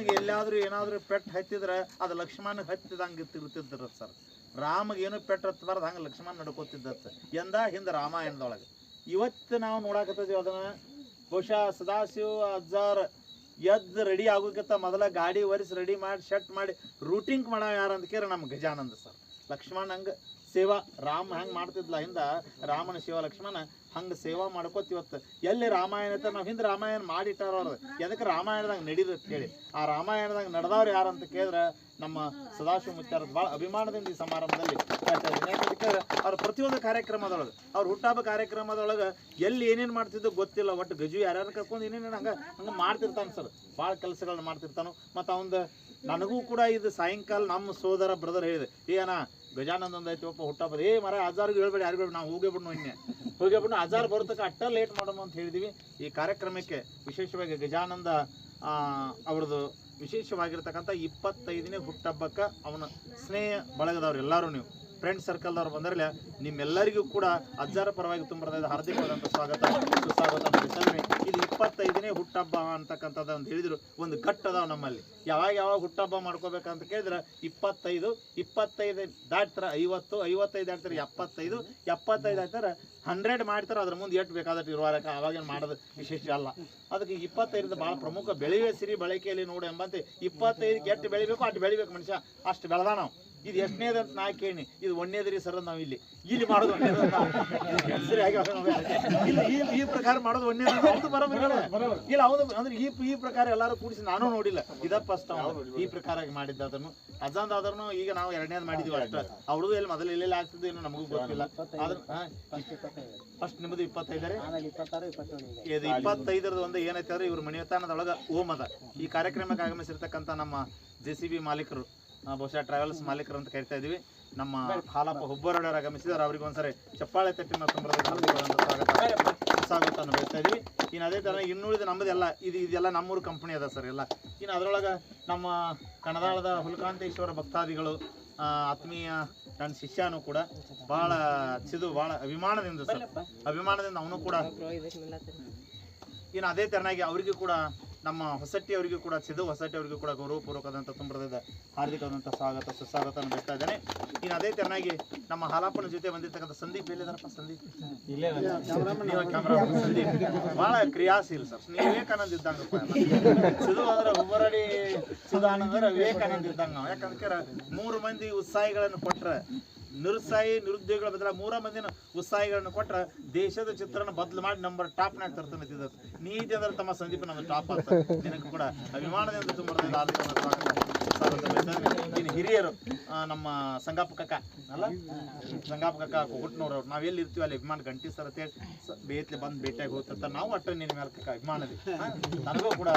ರಾಮಗೆ ಎಲ್ಲಾದ್ರೂ ಏನಾದ್ರೂ ಪೆಟ್ಟು ಹತ್ತಿದ್ರೆ ಅದು ಲಕ್ಷ್ಮಣ ಹತ್ತಿದಂಗೆ ತಿರ್ತಿದ್ರ ಸರ್. ರಾಮಗೆ ಏನು ಪೆಟ್ಟು ಹತ್ತಬಾರ್ದು, ಹಂಗೆ ಲಕ್ಷ್ಮಣ ನಡ್ಕೋತಿದ್ದತ್ತ ಎಂದ ಹಿಂದೆ ರಾಮಾಯಣದೊಳಗೆ. ಇವತ್ತು ನಾವು ನೋಡಾಕತ್ತೀವಿ ಅದನ್ನ. ಬಹುಶಃ ಸದಾಶಿವ ಅಜ್ಜಾರ್ ಎದ್ದು ರೆಡಿ ಆಗೋಕ್ಕಿಂತ ಮೊದಲ ಗಾಡಿ ಒರೆಸಿ ರೆಡಿ ಮಾಡಿ ಶೆಟ್ ಮಾಡಿ ರೂಟಿಂಗ್ ಮಾಡೋ ಯಾರು ಅಂತ ಕೇಳಿ ನಮ್ಮ ಗಜಾನಂದ ಸರ್. ಲಕ್ಷ್ಮಣ ಹಂಗೆ ಸೇವಾ, ರಾಮ ಹೆಂಗೆ ಮಾಡ್ತಿದ್ಲ ಹಿಂದ ರಾಮನ ಶಿವ ಲಕ್ಷ್ಮಣ ಹಂಗೆ ಸೇವಾ ಮಾಡ್ಕೋತ ಇವತ್ತು ಎಲ್ಲಿ ರಾಮಾಯಣ ಐತೆ, ನಾವು ಹಿಂದೆ ರಾಮಾಯಣ ಮಾಡಿಟ್ಟಾರ ಅವ್ರು. ಎದಕ್ಕೆ ರಾಮಾಯಣದಾಗ ನಡೀದತ್ ಹೇಳಿ ಆ ರಾಮಾಯಣದಾಗ ನಡೆದವ್ರು ಯಾರು ಅಂತ ಕೇಳಿದ್ರೆ ನಮ್ಮ ಸದಾಶಿವ ಮುತ್ಯಾರದ ಭಾಳ ಅಭಿಮಾನದಿಂದ ಈ ಸಮಾರಂಭದಲ್ಲಿ ಅವ್ರ ಪ್ರತಿಯೊಂದು ಕಾರ್ಯಕ್ರಮದೊಳಗೆ, ಅವ್ರ ಹುಟ್ಟಾಬ ಕಾರ್ಯಕ್ರಮದೊಳಗೆ ಎಲ್ಲಿ ಏನೇನು ಮಾಡ್ತಿದ್ದು ಗೊತ್ತಿಲ್ಲ. ಒಟ್ಟು ಗಜು ಯಾರ್ಯಾರು ಕರ್ಕೊಂಡು ಏನೇನು ಹಂಗೆ ಹಂಗೆ ಮಾಡ್ತಿರ್ತಾನೆ ಸರ್. ಭಾಳ ಕೆಲಸಗಳನ್ನ ಮಾಡ್ತಿರ್ತಾನು. ಮತ್ತು ಅವಂದು ನನಗೂ ಕೂಡ ಇದು ಸಾಯಂಕಾಲ ನಮ್ಮ ಸೋದರ ಬ್ರದರ್ ಹೇಳಿದೆ ಏನ ಗಜಾನಂದ ಐತಿ ಒಪ್ಪ ಹುಟ್ಟಪ್ಪ. ಏ ಮರ ಹಜಾರ್ಗೆ ಹೇಳ್ಬೇಡಿ, ಯಾರಿಗೂ ನಾವು ಹೋಗೇ ಬಿಡ್ನು ಇನ್ನೆ. ಹೋಗೇ ಬಿಡ್ನು, ಹಜಾರ್ ಬರ್ತಕ್ಕ ಅಟ್ಟ ಲೇಟ್ ಮಾಡೋಣ ಅಂತ ಹೇಳಿದೀವಿ. ಈ ಕಾರ್ಯಕ್ರಮಕ್ಕೆ ವಿಶೇಷವಾಗಿ ಗಜಾನಂದ ಅವ್ರದ್ದು ವಿಶೇಷವಾಗಿರ್ತಕ್ಕಂಥ ಇಪ್ಪತ್ತೈದನೇ ಹುಟ್ಟಹಬ್ಬಕ್ಕೆ ಅವನ ಸ್ನೇಹ ಬಳಗದವ್ರು ಎಲ್ಲರೂ ನೀವು. ಫ್ರೆಂಡ್ ಸರ್ಕಲ್ದವ್ರು ಬಂದರಲ್ಲ ನಿಮ್ಮೆಲ್ಲರಿಗೂ ಕೂಡ ಅಜ್ಜಾರ ಪರವಾಗಿ ತುಂಬ ಹಾರ್ದಿಕವಾದಂಥ ಸ್ವಾಗತ, ಸುಸ್ವಾಗತ ಇದು ಇಪ್ಪತ್ತೈದನೇ ಹುಟ್ಟಹಬ್ಬ ಅಂತಕ್ಕಂಥದ್ದು ಅಂತ ಹೇಳಿದ್ರು. ಒಂದು ಅದಾವ ನಮ್ಮಲ್ಲಿ. ಯಾವಾಗ ಯಾವಾಗ ಹುಟ್ಟಹಬ್ಬ ಮಾಡ್ಕೋಬೇಕಂತ ಕೇಳಿದ್ರೆ ಇಪ್ಪತ್ತೈದು ಇಪ್ಪತ್ತೈದು ದಾಟ್ತಾರೆ, ಐವತ್ತು, ಐವತ್ತೈದು ದಾಟ್ತಾರೆ, ಎಪ್ಪತ್ತೈದು ಎಪ್ಪತ್ತೈದು ದಾಟ್ತಾರೆ, ಹಂಡ್ರೆಡ್ ಮಾಡ್ತಾರೆ, ಅದ್ರ ಮುಂದೆ ಎಷ್ಟು ಬೇಕಾದಷ್ಟು ಇರುವಾರಕ್ಕೆ ಅವಾಗೇನು ಮಾಡೋದು ವಿಶೇಷ ಅಲ್ಲ. ಅದಕ್ಕೆ ಇಪ್ಪತ್ತೈದು ಭಾಳ ಪ್ರಮುಖ ಬೆಳೆಯುವ ಸಿರಿ ಬಳಕೆಯಲ್ಲಿ ನೋಡು ಎಂಬಂತೆ ಇಪ್ಪತ್ತೈದು ಎಷ್ಟು ಬೆಳಿಬೇಕು ಅಷ್ಟು ಬೆಳಿಬೇಕು ಮನುಷ್ಯ. ಅಷ್ಟು ಬೆಳೆದ ನಾವು. ಇದು ಎಷ್ಟನೇದ ಅಂತ ನಾ ಕೇಳಿ ಇದು ಒಣ್ಣೇದ್ರಿ ಸರ್ ನಾವು ಇಲ್ಲಿ ಇಲ್ಲಿ ಮಾಡೋದು ಸರಿ ನಾವು. ಈ ಈ ಪ್ರಕಾರ ಮಾಡೋದು ಒಣ್ಣೇದ ಬರೋಬರಿ ಇಲ್ಲ ಹೌದು ಅಂದ್ರೆ ಈ ಈ ಪ್ರಕಾರ ಎಲ್ಲರೂ ಕೂಡಿಸಿ ನಾನು ನೋಡಿಲ್ಲ. ಇದ ಫಸ್ಟ್ ಈ ಪ್ರಕಾರ ಮಾಡಿದ್ದ ಅದನ್ನು. ಅಜಾಂದ್ ಆದ್ರೂ ಈಗ ನಾವು ಎರಡನೇದು ಮಾಡಿದ್ವಿ ಅಷ್ಟ. ಅವ್ರದ್ದು ಎಲ್ಲಿ ಮೊದಲು ಎಲ್ಲೆಲ್ಲಿ ಆಗ್ತದೆ ಏನು ನಮಗೂ ಗೊತ್ತಿಲ್ಲ. ಆದ್ರೆ ಫಸ್ಟ್ ನಿಮ್ಮದು ಇಪ್ಪತ್ತೈದರೇ? ಇದು ಇಪ್ಪತ್ತೈದರದ್ದು ಒಂದು ಏನೈತೆ ಅಂದ್ರೆ ಇವ್ರ ಮನೆಯತಾನದೊಳಗ ಓಮ್ ಅದ ಈ ಕಾರ್ಯಕ್ರಮಕ್ಕೆ ಆಗಮಿಸಿರ್ತಕ್ಕಂಥ ನಮ್ಮ ಜೆ ಸಿ ಬಿ ಮಾಲೀಕರು. ಬಹುಶಃ ಟ್ರಾವೆಲ್ಸ್ ಮಾಲೀಕರು ಅಂತ ಕರಿತಾ ಇದೀವಿ ನಮ್ಮ ಹಾಲಪ್ಪ ಹುಬ್ಬರಡರು ಆಗಮಿಸಿದ್ದಾರೆ. ಅವ್ರಿಗೆ ಒಂದ್ಸರಿ ಚಪ್ಪಾಳೆ ತಟ್ಟಿನ ಸ್ವಾಗತವನ್ನು ಬಯಸ್ತಾ ಇದೀವಿ ಇನ್ನು ಅದೇ ಥರ ಇನ್ನುಳಿದ ನಮ್ಮದೆಲ್ಲ ಇದು ಇದೆಲ್ಲ ನಮ್ಮೂರು ಕಂಪನಿ ಅದ ಸರ್ ಎಲ್ಲ. ಇನ್ನು ಅದರೊಳಗೆ ನಮ್ಮ ಕಣದಾಳದ ಹುಲ್ಕಾಂತೇಶ್ವರ ಭಕ್ತಾದಿಗಳು ಆತ್ಮೀಯ ನನ್ನ ಶಿಷ್ಯನು ಕೂಡ ಬಹಳ ಚಿದು ಬಹಳ ಅಭಿಮಾನದಿಂದ ಸರ್ ಅಭಿಮಾನದಿಂದ ಅವನು ಕೂಡ ಇನ್ನು ಅದೇ ತೆರನಾಗಿ ಅವರಿಗೂ ಕೂಡ ನಮ್ಮ ಹೊಸಟ್ಟಿ ಅವರಿಗೂ ಕೂಡ ಸಿದ್ದು ಹೊಸಟ್ಟಿ ಅವರಿಗೂ ಕೂಡ ಗೌರವಪೂರ್ವಕವಾದಂಥ ತುಂಬರದ ಹಾರ್ದಿಕವಾದಂಥ ಸ್ವಾಗತ ಸುಸ್ವಾಗತ ಬಯಸ್ತಾ ಇದ್ದಾನೆ. ಇನ್ನು ಅದೇ ತೆರನಾಗಿ ನಮ್ಮ ಹಾಲಾಪನ ಜೊತೆ ಬಂದಿರ್ತಕ್ಕಂಥ ಸಂದೀಪ್ ಎಲ್ಲಿದಾರಪ್ಪ ಸಂದೀಪ್? ನೀವು ಕ್ಯಾಮ್ರಾ ಸಂದೀಪ್. ಬಹಳ ಕ್ರಿಯಾಶೀಲ್ ಸರ್. ನೀವು ವಿವೇಕಾನಂದ ಇದ್ದಂಗ. ಸಿದ್ದು ಅಂದ್ರೆ ಹುಬ್ಬರಡಿ ಸುಧಾನಂದ್ರೆ ವಿವೇಕಾನಂದ ಇದ್ದಂಗ ಯಾಕಂದ್ರೆ ಮೂರು ಮಂದಿ ಉತ್ಸಾಹಿಗಳನ್ನು ಕೊಟ್ರೆ ನಿರುತ್ಸಾಹಿ ನಿರುದ್ಯೋಗಿಗಳ ಬದಲ ಮೂರ ಮಂದಿನ ಉತ್ಸಾಹಿಗಳನ್ನು ಕೊಟ್ಟರೆ ದೇಶದ ಚಿತ್ರಣ ಬದಲು ಮಾಡಿ ನಂಬರ್ ಟಾಪ್ನಾಗ ತರ್ತಾನೆ ಇದ್ದಿದ್ದು ನೀತಿ ಅಂದ್ರೆ ತಮ್ಮ ಸಂದೀಪ ನಮ್ಮ ಟಾಪ್ ಅಂತ. ಕೂಡ ಅಭಿಮಾನದಿಂದ ತುಂಬ ಹಿರಿಯರು ನಮ್ಮ ಸಂಗಾಪ ಕಕ್ಕ ಅಲ್ಲ ಸಂಗಾಪ ಕಕ್ಕ ನಾವು ಎಲ್ಲಿ ಇರ್ತೀವಿ ಅಲ್ಲಿ ಅಭಿಮಾನ ಗಂಟಿ ಸರ್ ಅಂತೇಳಿ ಸ- ಬೇತ್ಲೆ ಬಂದು ಭೇಟಿಯಾಗಿ ಹೋಗ್ತಿರ್ತಾರೆ ನಾವು ಅಟ್ಟ ನಿನ್ನ ಮೇಲೆ ಕಕ್ಕ ಅಭಿಮಾನದಿ? ನನಗೂ ಕೂಡ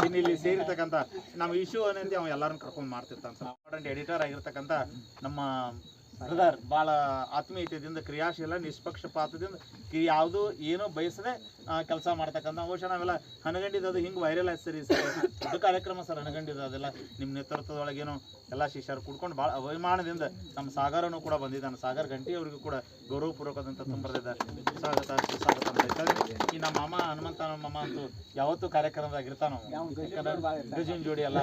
ಇನ್ನು ಇಲ್ಲಿ ಸೇರಿರ್ತಕ್ಕಂಥ ನಮ್ಮ ಇಶ್ಯೂ ಅನ್ನೋದು ಅವ ಎಲ್ಲರನ್ನು ಕರ್ಕೊಂಡು ಮಾಡ್ತಿರ್ತಾನೆ ಎಡಿಟರ್ ಎಡಿಟರ್ ಆಗಿರ್ತಕ್ಕಂಥ ನಮ್ಮ ಬ್ರದರ್ ಭಾಳ ಆತ್ಮೀಯತೆಯಿಂದ ಕ್ರಿಯಾಶೀಲ ನಿಷ್ಪಕ್ಷಪಾತದಿಂದ ಯಾವುದು ಏನೂ ಬಯಸದೆ ಕೆಲಸ ಮಾಡ್ತಕ್ಕಂಥ ಬಹುಶಃ ನಾವೆಲ್ಲ ಹನಗಂಡಿದ್ದು ಹಿಂಗೆ ವೈರಲ್ ಆಯ್ತು ಸರಿ ಸರ್. ದೊಡ್ಡ ಕಾರ್ಯಕ್ರಮ ಸರ್ ಹನಗಂಡಿದ್ದು ಅದೆಲ್ಲ. ನಿಮ್ಮ ನೇತೃತ್ವದೊಳಗೇನು ಎಲ್ಲ ಶಿಷ್ಯರು ಕೂಡ್ಕೊಂಡು ಭಾಳ ಅಭಿಮಾನದಿಂದ ನಮ್ಮ ಸಾಗರನು ಕೂಡ ಬಂದಿದ್ದಾನೆ. ಸಾಗರ್ ಗಂಟಿ ಅವರಿಗೂ ಕೂಡ ಗೌರವಪೂರ್ವಕದಂಥ ತುಂಬರದ ಸ್ವಾಗತ ಸುಸ್ವಾಗತ. ಈ ನಮ್ಮ ಮಾಮ ಹನುಮಂತ ನಮ್ಮ ಮಾಮ ಅಂತೂ ಯಾವತ್ತೂ ಕಾರ್ಯಕ್ರಮದಾಗ ಇರ್ತಾನ. ಗಜಿನ್ ಜೋಡಿ ಎಲ್ಲ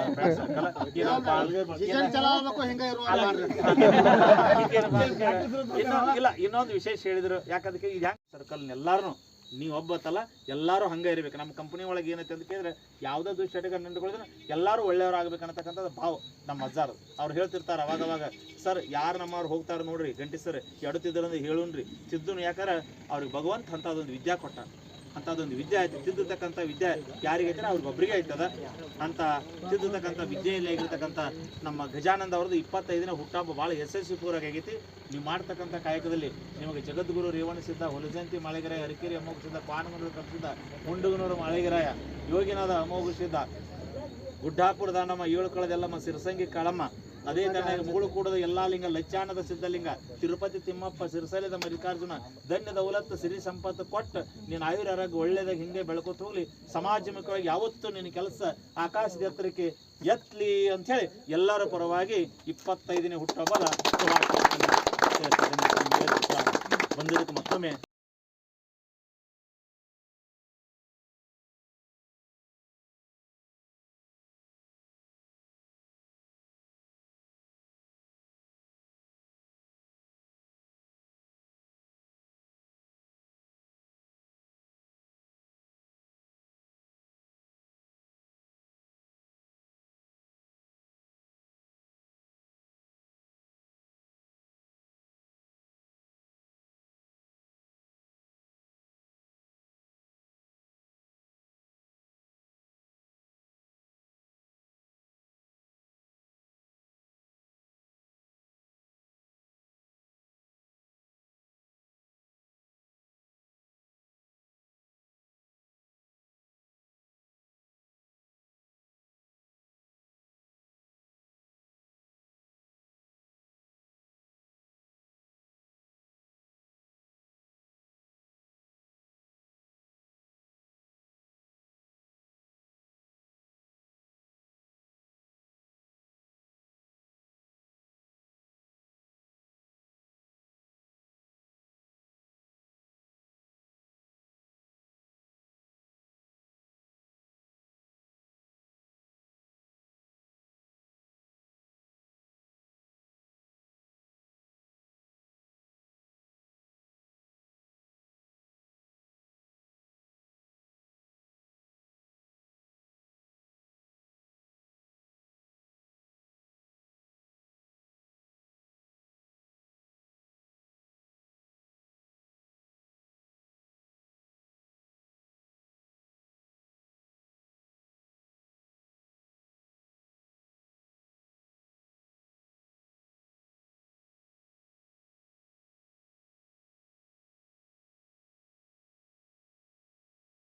ಇಲ್ಲ, ಇನ್ನೊಂದು ವಿಶೇಷ ಹೇಳಿದ್ರು, ಯಾಕಂದ್ರೆ ಈಗ ಹ್ಯಾಂಗ್ ಸರ್ಕಲ್ ಎಲ್ಲಾರು ನೀವು ಒಬ್ಬತ್ತಲ್ಲ, ಎಲ್ಲಾರು ಹಂಗ ಇರ್ಬೇಕು. ನಮ್ಮ ಕಂಪನಿ ಒಳಗೆ ಏನೈತೆ ಅಂತ ಕೇಳಿದ್ರೆ, ಯಾವುದೇ ದುಶ್ಚಟಗಳು ನಿಂತ್ಕೊಳ್ಳಿದ್ರೆ ಎಲ್ಲರೂ ಒಳ್ಳೆಯವ್ರು ಆಗ್ಬೇಕು ಅನ್ನತಕ್ಕಂಥದ್ದು ಭಾವ ನಮ್ಮ ಅಜ್ಜಾರ್. ಅವ್ರು ಹೇಳ್ತಿರ್ತಾರೆ ಅವಾಗ ಅವಾಗ, ಸರ್, ಯಾರು ನಮ್ಮವ್ರು ಹೋಗ್ತಾರೆ ನೋಡ್ರಿ ಗಂಟಿ ಸರ್ ಎಡುತ್ತಿದ್ರಂದ್ರೆ ಹೇಳುನ್ರಿ ಸಿದ್ದುನು ಯಾಕಂದ್ರೆ, ಅವ್ರಿಗೆ ಭಗವಂತ ಅಂಥದ್ದೊಂದು ವಿದ್ಯಾ ಕೊಟ್ಟ. ಅಂಥದ್ದೊಂದು ವಿದ್ಯೆ ಆಯ್ತು. ತಿದ್ದತಕ್ಕಂಥ ವಿದ್ಯೆ ಯಾರಿಗೆ ಅವ್ರಿಗೆ ಒಬ್ಬರಿಗೆ ಆಯ್ತದ. ಅಂತ ತಿದ್ದತಕ್ಕಂಥ ವಿದ್ಯೆಯಲ್ಲಿ ಆಗಿರ್ತಕ್ಕಂಥ ನಮ್ಮ ಗಜಾನಂದ ಅವ್ರದ್ದು ಇಪ್ಪತ್ತೈದನೇ ಹುಟ್ಟಹಬ್ಬ ಭಾಳ ಯಶಸ್ವಿ ಪೂರ್ವಕ ಆಗೈತಿ. ನೀವು ಮಾಡ್ತಕ್ಕಂಥ ಕಾಯಕದಲ್ಲಿ ನಿಮಗೆ ಜಗದ್ಗುರು ರೇವಣಸಿದ್ದ ಹೊಲಜಂತಿ ಮಾಳಿಗರಾಯ, ಹರಿಕೇರಿ ಅಮೋಘ ಸಿದ್ಧ ಪಾನಗನೂರು ಕಪ್ಪಿಸಿದ್ದ ಮುಂಡುಗನೂರು ಮಾಳಿಗರಾಯ ಯೋಗಿನಾದ ಅಮೋಘ ಸಿದ್ಧ ಗುಡ್ಡಾಪುರದ ನಮ್ಮ ಏಳು ಕಳದೆಲ್ಲಮ್ಮ, ಸಿರಸಂಗಿ ಕಳಮ್ಮ ಅದೇ ತರ ಮುಗುಳುಕೂಡದ ಎಲ್ಲಾ ಲಿಂಗ ಲಚ್ಚಾನದ ಸಿದ್ಧಲಿಂಗ. ತಿರುಪತಿ ತಿಮ್ಮಪ್ಪ ಸಿರಸಲಿದ ಮಲ್ಲಿಕಾರ್ಜುನ ಧನ್ಯ ದೌಲತ್ ಸಿರಿ ಸಂಪತ್ತು ಕೊಟ್ಟು ನೀನು ಆಯುರ್ ಆರೋಗ್ಯ ಒಳ್ಳೇದಾಗ ಹಿಂಗೆ ಬೆಳ್ಕೊತ ಹೋಗ್ಲಿ. ಸಮಾಜಮುಖವಾಗಿ ಯಾವತ್ತೂ ನಿನ್ನ ಕೆಲಸ ಆಕಾಶದ ಎತ್ತರಕ್ಕೆ ಎತ್ತಲಿ ಹೇಳಿ ಎಲ್ಲರ ಪರವಾಗಿ ಇಪ್ಪತ್ತೈದನೇ ಹುಟ್ಟುಹಬ್ಬದ. ಬಂದಿದ್ದಕ್ಕೆ ಮತ್ತೊಮ್ಮೆ